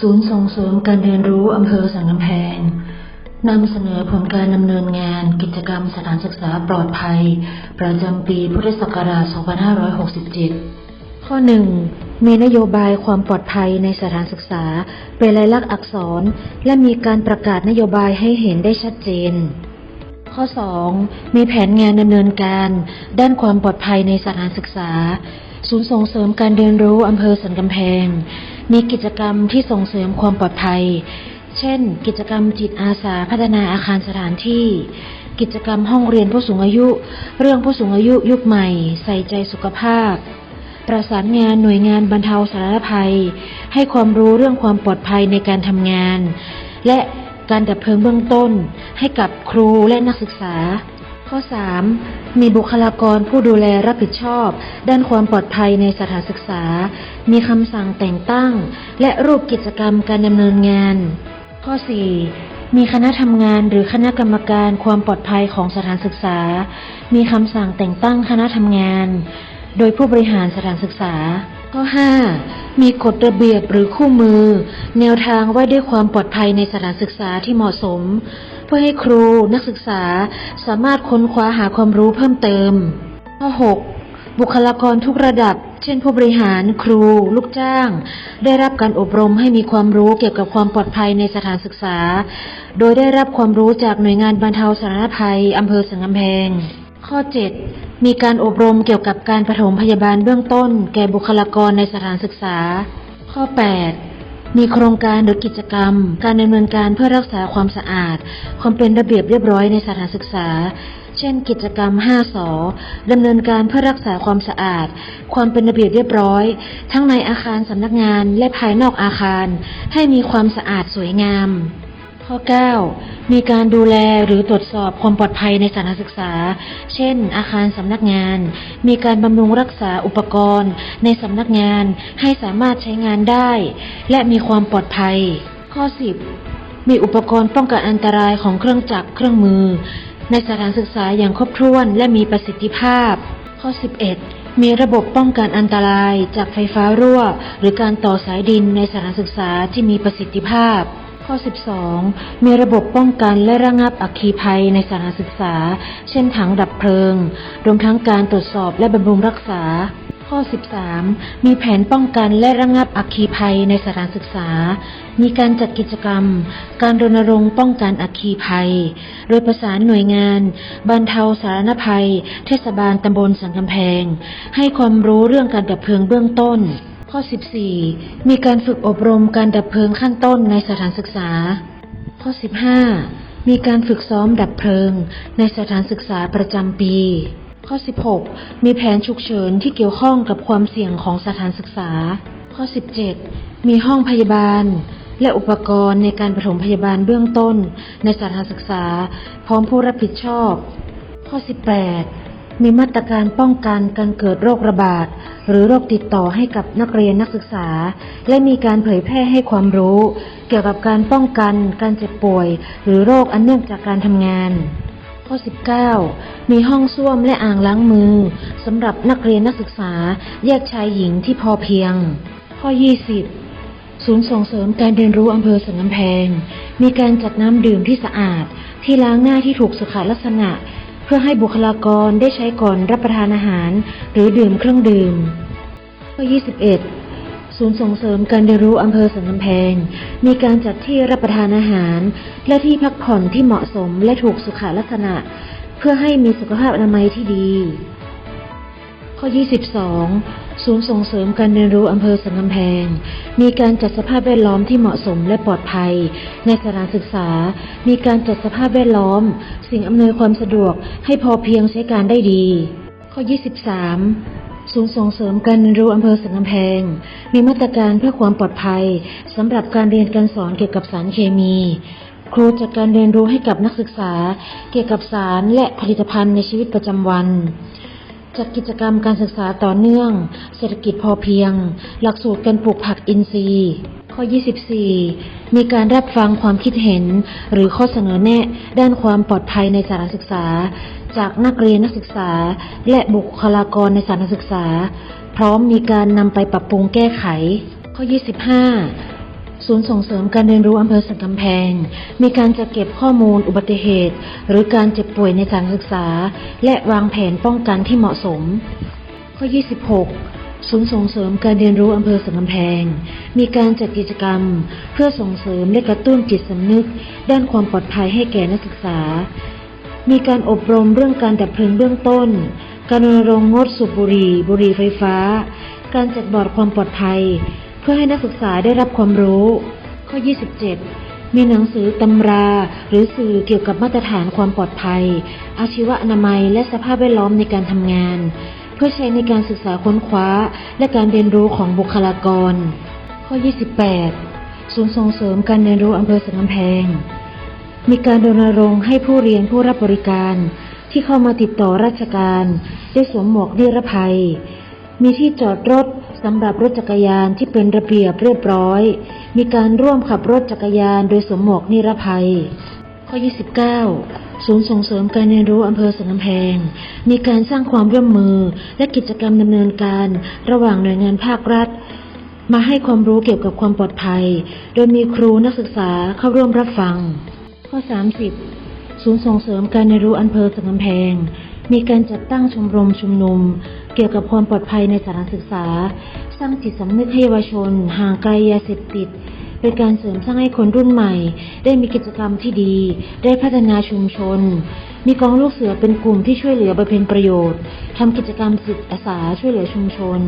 ศูนย์ส่งเสริมการเรียนรู้อำเภอสันกำแพงนำเสนอผลการดำเนินงานกิจกรรมสถานศึกษาปลอดภัย ประจำปีพุทธศักราช 2567 ข้อ 1. มีนโยบายความปลอดภัยในสถานศึกษา เป็นลายลักษณ์อักษร และมีการประกาศนโยบายให้เห็นได้ชัดเจน ข้อ 2. มีแผนงานดำเนินการ ด้านความปลอดภัยในสถานศึกษา ศูนย์ส่งเสริมการเรียนรู้อำเภอสันกำแพง มีกิจกรรมที่ส่งเสริมความปลอดภัย เช่น กิจกรรมจิตอาสาพัฒนาอาคารสถานที่ กิจกรรมห้องเรียนผู้สูงอายุ เรื่องผู้สูงอายุยุคใหม่ ใส่ใจสุขภาพ ประสานงานหน่วยงานบรรเทาสาธารณภัย ให้ความรู้เรื่องความปลอดภัยในการทำงาน และการดับเพลิงเบื้องต้น ให้กับครูและนักศึกษา ข้อ 3. มีบุคลากรผู้ดูแลรับผิดชอบ ด้านความปลอดภัยในสถานศึกษา มีคำสั่งแต่งตั้ง และรูปกิจกรรมการดำเนินงาน ข้อ 4. มีคณะทำงานหรือคณะกรรมการความปลอดภัยของสถานศึกษา มีคำสั่งแต่งตั้งคณะทำงาน โดยผู้บริหารสถานศึกษา ข้อ 5. มีกฎระเบียบหรือคู่มือ แนวทางว่าด้วยความปลอดภัยในสถานศึกษาที่เหมาะสม เพื่อให้ครูนักศึกษาสามารถค้นคว้าหาความรู้เพิ่มเติม ข้อ 6. บุคลากรทุกระดับ เช่นผู้บริหารครู ลูกจ้าง ได้รับการอบรมให้มีความรู้เกี่ยวกับความปลอดภัยในสถานศึกษา โดยได้รับความรู้จากหน่วยงานบรรเทาสาธารณภัยอำเภอสังกำแพง ข้อ 7. มีการอบรมเกี่ยวกับการปฐมพยาบาลเบื้องต้น แก่บุคลากรในสถานศึกษา ข้อ 8. มีโครงการหรือกิจกรรม การดำเนินการเพื่อรักษาความสะอาด ความเป็นระเบียบเรียบร้อยในสถานศึกษา เช่น กิจกรรม 5สอดำเนินการเพื่อรักษาความสะอาด ความเป็นระเบียบเรียบร้อย ทั้งในอาคารสำนักงานและภายนอกอาคาร ให้มีความสะอาดสวยงาม ข้อ 9. มีการดูแลหรือตรวจสอบความปลอดภัยในสถานศึกษา เช่น อาคารสำนักงาน มีการบำรุงรักษาอุปกรณ์ ในสำนักงานให้สามารถใช้งานได้ และมีความปลอดภัย ข้อ 10. มีอุปกรณ์ป้องกันอันตรายของเครื่องจักรเครื่องมือ ในสถานศึกษาอย่างครบถ้วนและมีประสิทธิภาพ ข้อ 11. มีระบบป้องกันอันตรายจากไฟฟ้ารั่ว หรือการต่อสายดินในสถานศึกษาที่มีประสิทธิภาพ ข้อ 12 มีระบบป้องกันและระงับอัคคีภัยในสถานศึกษา เช่นถังดับเพลิง รวมทั้งการตรวจสอบและบำรุงรักษา ข้อ 13 มีแผนป้องกันและระงับอัคคีภัยในสถานศึกษา มีการจัดกิจกรรม การรณรงค์ป้องกันอัคคีภัย โดยประสานหน่วยงานบรรเทาสาธารณภัย เทศบาลตำบลสันกำแพง ให้ความรู้เรื่องการดับเพลิงเบื้องต้น ข้อ 14 มีการฝึกอบรมการดับเพลิงขั้นต้นในสถานศึกษา ข้อ 15 มีการฝึกซ้อมดับเพลิง ในสถานศึกษาประจำปี ข้อ 16 มีแผนฉุกเฉินที่เกี่ยวข้องกับความเสี่ยงของสถานศึกษา ข้อ 17 มีห้องพยาบาล และอุปกรณ์ในการปฐมพยาบาลเบื้องต้น ในสถานศึกษา พร้อมผู้รับผิดชอบ ข้อ 18 มีมาตรการป้องกันการเกิดโรคระบาด หรือโรคติดต่อให้กับนักเรียนนักศึกษา และมีการเผยแพร่ให้ความรู้ เกี่ยวกับการป้องกันการเจ็บป่วย หรือโรคอันเนื่องจากการทำงาน ข้อ 19 มีห้องส้วมและอ่างล้างมือสำหรับนักเรียนนักศึกษา แยกชายหญิงที่พอเพียง ข้อ 20ศูนย์ส่งเสริมการเรียนรู้อำเภอสันกำแพง มีการจัดน้ำดื่มที่สะอาด ที่ล้างหน้าที่ถูกสุขลักษณะ พื่อให้บุคลากรได้ใช้ก่อนรับประทานอาหาร หรือดื่มเครื่องดื่มข้อ21 ศูนย์ส่งเสริมการเรียนรู้อำเภอสันกำแพง มีการจัดที่รับประทานอาหาร และที่พักผ่อนที่เหมาะสมและถูกสุขลักษณะ เพื่อให้มีสุขภาพอนามัยที่ดี ข้อ 22 ศูนย์ส่งเสริมการเรียนรู้อำเภอสันกำแพง มีการจัดสภาพแวดล้อมที่เหมาะสมและปลอดภัย ในสถานศึกษา มีการจัดสภาพแวดล้อม สิ่งอำนวยความสะดวกให้พอเพียงใช้การได้ดี ข้อ 23 ศูนย์ส่งเสริมการเรียนรู้อำเภอสันกำแพง มีมาตรการเพื่อความปลอดภัยสำหรับการเรียนการสอนเกี่ยวกับสารเคมีครูจัดการเรียนรู้ให้กับนักศึกษา เกี่ยวกับสารและผลิตภัณฑ์ในชีวิตประจำวัน จัดกิจกรรมการศึกษาต่อเนื่อง เศรษฐกิจพอเพียง หลักสูตรการปลูกผักอินทรีย์ ข้อ 24 มีการรับฟังความคิดเห็น หรือข้อเสนอแนะ ด้านความปลอดภัยในสถานศึกษา จากนักเรียนนักศึกษา และบุคลากรในสถานศึกษา พร้อมมีการนำไปปรับปรุงแก้ไข ข้อ 25 ศูนย์ส่งเสริมการเรียนรู้อำเภอสันกำแพง มีการจัดเก็บข้อมูลอุบัติเหตุ หรือการเจ็บป่วยในสถานศึกษา และวางแผนป้องกันที่เหมาะสม ข้อ 26 ศูนย์ส่งเสริมการเรียนรู้อำเภอสันกำแพง มีการจัดกิจกรรม เพื่อส่งเสริมและกระตุ้นจิตสำนึก ด้านความปลอดภัยให้แก่นักศึกษา มีการอบรมเรื่องการดับเพลิงเบื้องต้น การรณรงค์งดสูบบุหรี่ บุหรี่ไฟฟ้า การจัดบอร์ดความปลอดภัย เพื่อให้นักศึกษาได้รับความรู้ ข้อ 27 มีหนังสือตำรา หรือสื่อเกี่ยวกับมาตรฐานความปลอดภัย อาชีวอนามัยและสภาพแวดล้อมในการทำงาน เพื่อใช้ในการศึกษาค้นคว้า และการเรียนรู้ของบุคลากร ข้อ 28 ศูนย์ส่งเสริมการเรียนรู้อำเภอสันกำแพง มีการรณรงค์ให้ผู้เรียนผู้รับบริการ ที่เข้ามาติดต่อราชการ ได้สวมหมวกนิรภัย มีที่จอดรถ สำหรับรถจักรยานที่เป็นระเบียบเรียบร้อย มีการร่วมขับรถจักรยานโดยสวมหมวกนิรภัย ข้อ 29 ศูนย์ส่งเสริมการเรียนรู้อำเภอสันกำแพง มีการสร้างความร่วมมือและกิจกรรมดำเนินการระหว่างหน่วยงานภาครัฐ มาให้ความรู้เกี่ยวกับความปลอดภัย โดยมีครูนักศึกษาเข้าร่วมรับฟัง ข้อ 30 ศูนย์ส่งเสริมการเรียนรู้อำเภอสันกำแพงมีการจัดตั้งชมรมชุมนุม เกี่ยวกับความปลอดภัยในสถานศึกษา สร้างจิตสำนึกให้เยาวชน ห่างไกลยาเสพติด เป็นการเสริมสร้างให้คนรุ่นใหม่ ได้มีกิจกรรมที่ดี ได้พัฒนาชุมชน มีกองลูกเสือเป็นกลุ่มที่ช่วยเหลือบำเพ็ญประโยชน์ทำกิจกรรมจิตอาสาช่วยเหลือชุมชน